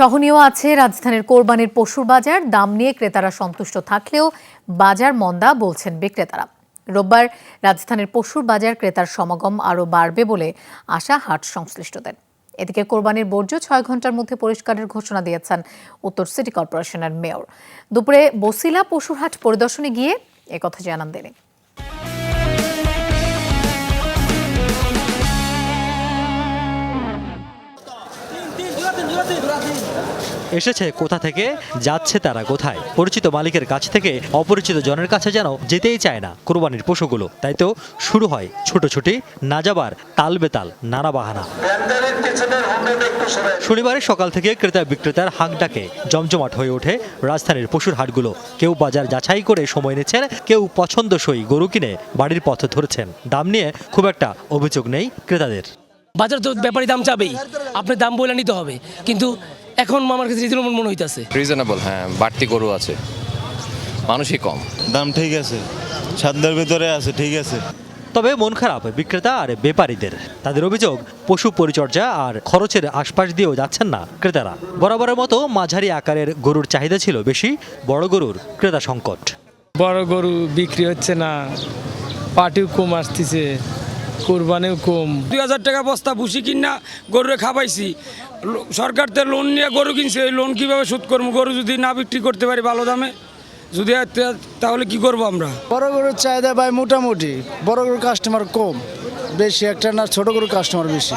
সহনীয় আছে রাজধানীর কোরবানির পশুর বাজার। দাম নিয়ে ক্রেতারা সন্তুষ্ট থাকলেও বাজার মন্দা বলছেন বিক্রেতারা। রোববার রাজধানীর পশুর বাজার ক্রেতার সমাগম আরও বাড়বে বলে আশা হাট সংশ্লিষ্টদের। এদিকে কোরবানির বর্জ্য ছয় ঘণ্টার মধ্যে পরিষ্কারের ঘোষণা দিয়েছেন উত্তর সিটি কর্পোরেশনের মেয়র। দুপুরে বসিলা পশুর হাট পরিদর্শনে গিয়ে একথা জানান তিনি। এসেছে কোথা থেকে? যাচ্ছে তারা কোথায়? পরিচিত মালিকের কাছ থেকে অপরিচিত জনের কাছে যেন যেতেই চায় না কোরবানির পশুগুলো। তাই তো শুরু হয় ছুটোছুটি, না যাবার তাল বেতাল, নানা বাহানা। শনিবারের সকাল থেকে ক্রেতা বিক্রেতার হাঁক ডাকে, জমজমাট হয়ে ওঠে রাজধানীর পশুর হাটগুলো। কেউ বাজার যাচাই করে সময় নিচ্ছেন, কেউ পছন্দসই গরু কিনে বাড়ির পথ ধরছেন। দাম নিয়ে খুব একটা অভিযোগ নেই ক্রেতাদের। বাজার তো ব্যাপারী দাম চাবেই। আপনি দাম বলে নিতে হবে। কিন্তু এখন আমার কাছে রিজনেবল মনে হইতাছে। রিজনেবল হ্যাঁ বাড়তি গরু আছে। মানুষই কম। দাম ঠিক আছে। সাধ্যের ভিতরে আছে ঠিক আছে। তবে মন খারাপ বিক্রেতা আর ব্যাপারীদের তাদের অভিযোগ পশু পরিচর্যা আর খরচের আশপাশ দিয়েও যাচ্ছেন না ক্রেতারা। বরাবরের মতো মাঝারি আকারের গরুর চাহিদা ছিল বেশি বড় গরুর ক্রেতা সংকট। বড় গরু বিক্রি হচ্ছে না পাটিও কম আসতেছে। কোরবানিও কম দুই হাজার টাকা বস্তা ভুসি কিনা গরুরে খাবাইছি। সরকার তো লোন নিয়ে গরু কিনছে এই লোন কীভাবে শোধ করব? গরু যদি না বিক্রি করতে পারি ভালো দামে যদি আর তাহলে কি করব আমরা? বড় গরুর চাহিদা ভাই মোটামুটি বড় গরুর কাস্টমার কম বেশি একটা না ছোট গরুর কাস্টমার বেশি।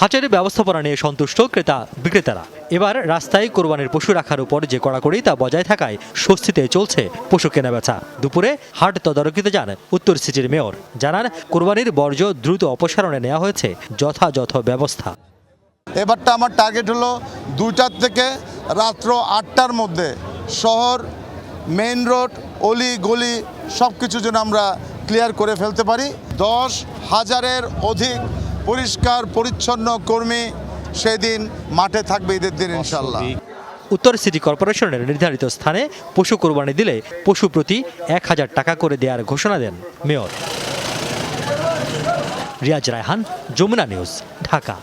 হাটের ব্যবস্থাপনা নিয়ে সন্তুষ্ট ক্রেতা বিক্রেতারা। এবার রাস্তায় কোরবানির পশু রাখার উপর যে কড়াকড়ি তা বজায় থাকায় স্বস্তিতে চলছে পশু কেনাবেচা। দুপুরে হাট তদারকিতে যান উত্তর সিটির মেয়র। জানান, কোরবানির বর্জ্য দ্রুত অপসারণে নেওয়া হয়েছে যথাযথ ব্যবস্থা। এবারটা আমার টার্গেট হলো দুইটার থেকে রাত্র আটটার মধ্যে শহর, মেইন রোড, অলি, গলি সব কিছু যেন আমরা ক্লিয়ার করে ফেলতে পারি। দশ হাজারের অধিক পরিষ্কার, পরিচ্ছন্ন কর্মী সেদিন মাঠে থাকবে ঈদের দিন ইনশাল্লাহ উত্তর সিটি কর্পোরেশনের নির্ধারিত স্থানে পশু কোরবানি দিলে পশু প্রতি এক হাজার টাকা করে দেওয়ার ঘোষণা দেন মেয়র। রিয়াজ রায়হান, যমুনা নিউজ, ঢাকা।